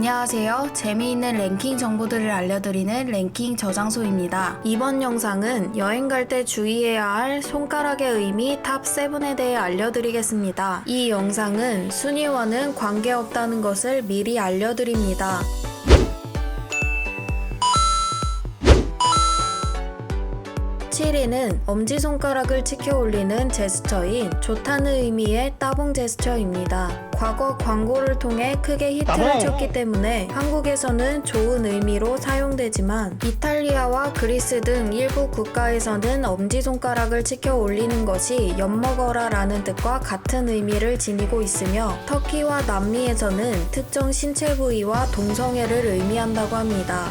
안녕하세요. 재미있는 랭킹 정보들을 알려드리는 랭킹 저장소입니다. 이번 영상은 여행 갈 때 주의해야 할 손가락의 의미 탑 7에 대해 알려드리겠습니다. 이 영상은 순위와는 관계없다는 것을 미리 알려드립니다. 7위는 엄지손가락을 치켜 올리는 제스처인 좋다는 의미의 따봉 제스처입니다. 과거 광고를 통해 크게 히트를! 쳤기 때문에 한국에서는 좋은 의미로 사용되지만 이탈리아와 그리스 등 일부 국가에서는 엄지손가락을 치켜 올리는 것이 엿먹어라 라는 뜻과 같은 의미를 지니고 있으며 터키와 남미에서는 특정 신체 부위와 동성애를 의미한다고 합니다.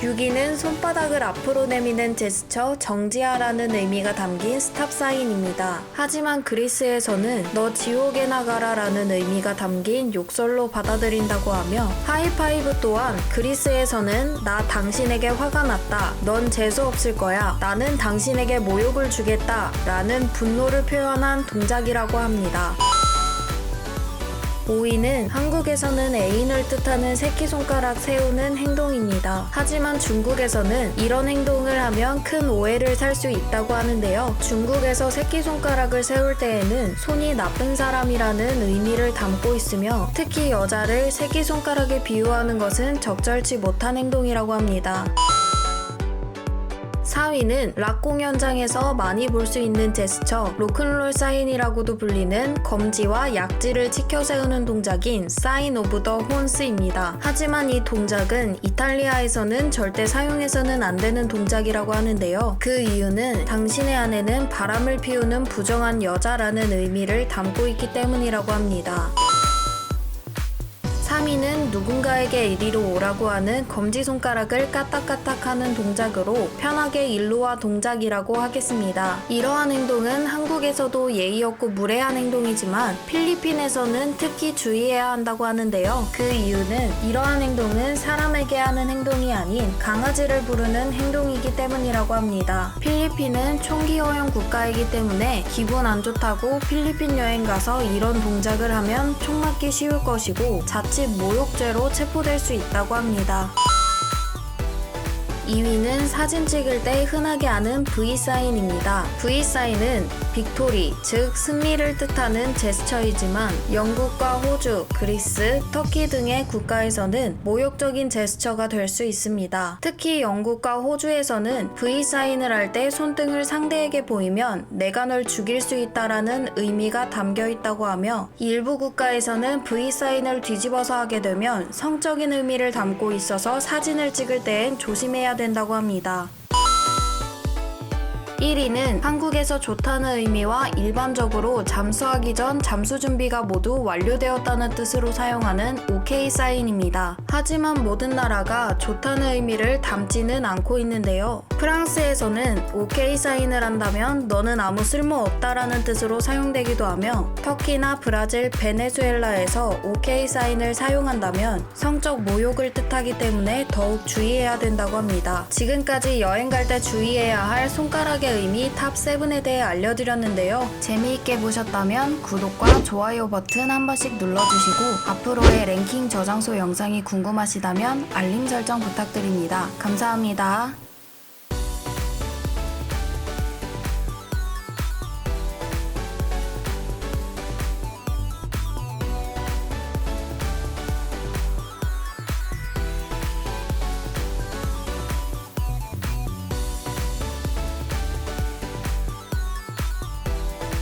6위는 손바닥을 앞으로 내미는 제스처 정지하라는 의미가 담긴 스탑 사인입니다. 하지만 그리스에서는 너 지옥에 나가라 라는 의미가 담긴 욕설로 받아들인다고 하며 하이파이브 또한 그리스에서는 나 당신에게 화가 났다. 넌 재수 없을 거야. 나는 당신에게 모욕을 주겠다. 라는 분노를 표현한 동작이라고 합니다. 5위는 한국에서는 애인을 뜻하는 새끼손가락 세우는 행동입니다. 하지만 중국에서는 이런 행동을 하면 큰 오해를 살 수 있다고 하는데요. 중국에서 새끼손가락을 세울 때에는 손이 나쁜 사람이라는 의미를 담고 있으며 특히 여자를 새끼손가락에 비유하는 것은 적절치 못한 행동이라고 합니다. 4위는 락 공연장에서 많이 볼 수 있는 제스처 로큰롤 사인이라고도 불리는 검지와 약지를 치켜 세우는 동작인 사인 오브 더 혼스입니다. 하지만 이 동작은 이탈리아에서는 절대 사용해서는 안 되는 동작이라고 하는데요. 그 이유는 당신의 아내는 바람을 피우는 부정한 여자라는 의미를 담고 있기 때문이라고 합니다. 3위는 누군가에게 이리로 오라고 하는 검지손가락을 까딱까딱하는 동작으로 편하게 일로와 동작이라고 하겠습니다. 이러한 행동은 한국에서도 예의 없고 무례한 행동이지만 필리핀에서는 특히 주의해야 한다고 하는데요. 그 이유는 이러한 행동은 사람에게 하는 행동이 아닌 강아지를 부르는 행동이기 때문이라고 합니다. 필리핀은 총기 허용 국가이기 때문에 기분 안 좋다고 필리핀 여행 가서 이런 동작을 하면 총 맞기 쉬울 것이고 자칫 모욕죄 로 체포될 수 있다고 합니다. 2위는 사진 찍을 때 흔하게 하는 V 사인입니다. V 사인은 빅토리, 즉 승리를 뜻하는 제스처이지만 영국과 호주, 그리스, 터키 등의 국가에서는 모욕적인 제스처가 될 수 있습니다. 특히 영국과 호주에서는 V 사인을 할 때 손등을 상대에게 보이면 내가 널 죽일 수 있다라는 의미가 담겨 있다고 하며 일부 국가에서는 V 사인을 뒤집어서 하게 되면 성적인 의미를 담고 있어서 사진을 찍을 때엔 조심해야 된다고 합니다. 1위는 한국에서 좋다는 의미와 일반적으로 잠수하기 전 잠수 준비가 모두 완료되었다는 뜻으로 사용하는 OK 사인입니다. 하지만 모든 나라가 좋다는 의미를 담지는 않고 있는데요. 프랑스에서는 OK 사인을 한다면 너는 아무 쓸모 없다라는 뜻으로 사용되기도 하며 터키나 브라질, 베네수엘라에서 OK 사인을 사용한다면 성적 모욕을 뜻하기 때문에 더욱 주의해야 된다고 합니다. 지금까지 여행 갈 때 주의해야 할 손가락 의 의미 탑 7에 대해 알려드렸는데요. 재미있게 보셨다면 구독과 좋아요 버튼 한 번씩 눌러주시고 앞으로의 랭킹 저장소 영상이 궁금하시다면 알림 설정 부탁드립니다. 감사합니다.